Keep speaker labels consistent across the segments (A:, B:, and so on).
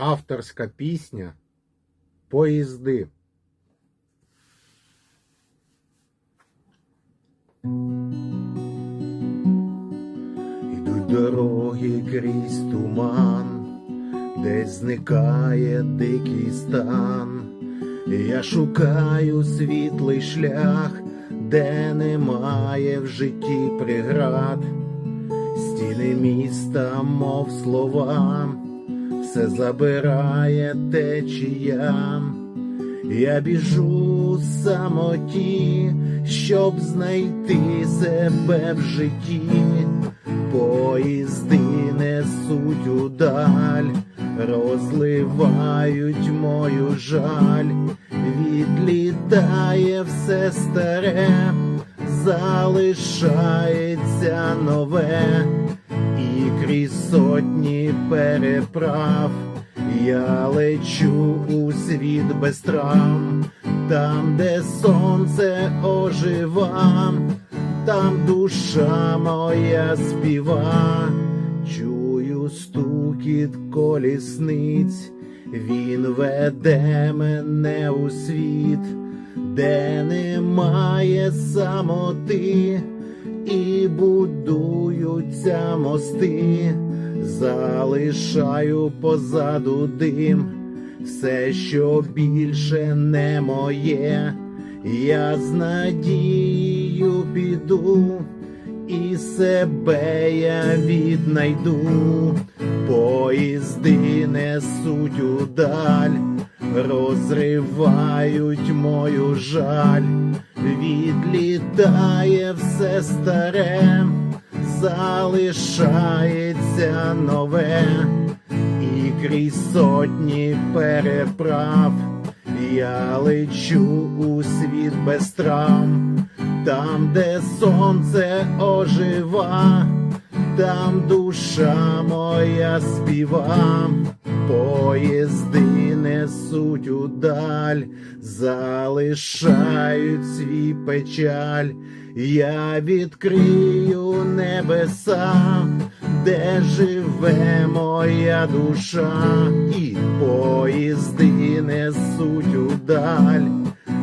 A: авторська пісня Поїзди. Ідуть дороги крізь туман, десь зникає дикий стан. Я шукаю світлий шлях, де немає в житті преград, стіни міста, мов слова, все забирає течія. Я біжу самоті, щоб знайти себе в житті. Поїзди несуть удаль, розливають мою жаль, відлітає все старе, залишається нове, крізь сотні переправ. Я лечу у світ без травм, там, де сонце ожива, там душа моя співа, чую стукіт колісниць, він веде мене у світ, де немає самоти, і будуються мости, залишаю позаду дим, все, що більше не моє, я з надією піду, і себе я віднайду, поїзди несуть удаль, розривають мою жаль, відлітає все старе, залишається нове, і крізь сотні переправ я лечу у світ без травм, там, де сонце ожива, там душа моя співа, поїзди несуть удаль, залишають свій печаль, я відкрию небеса, де живе моя душа, і поїзди несуть удаль,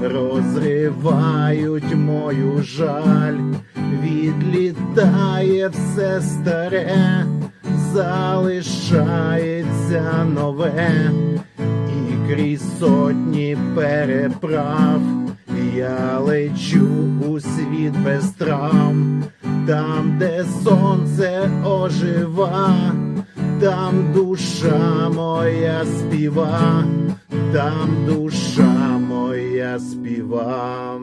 A: розривають мою жаль, відлітає все старе, залишається нове, і крізь сотні переправ я лечу у світ без травм, там, де сонце ожива, там душа моя співа, там душа моя співа.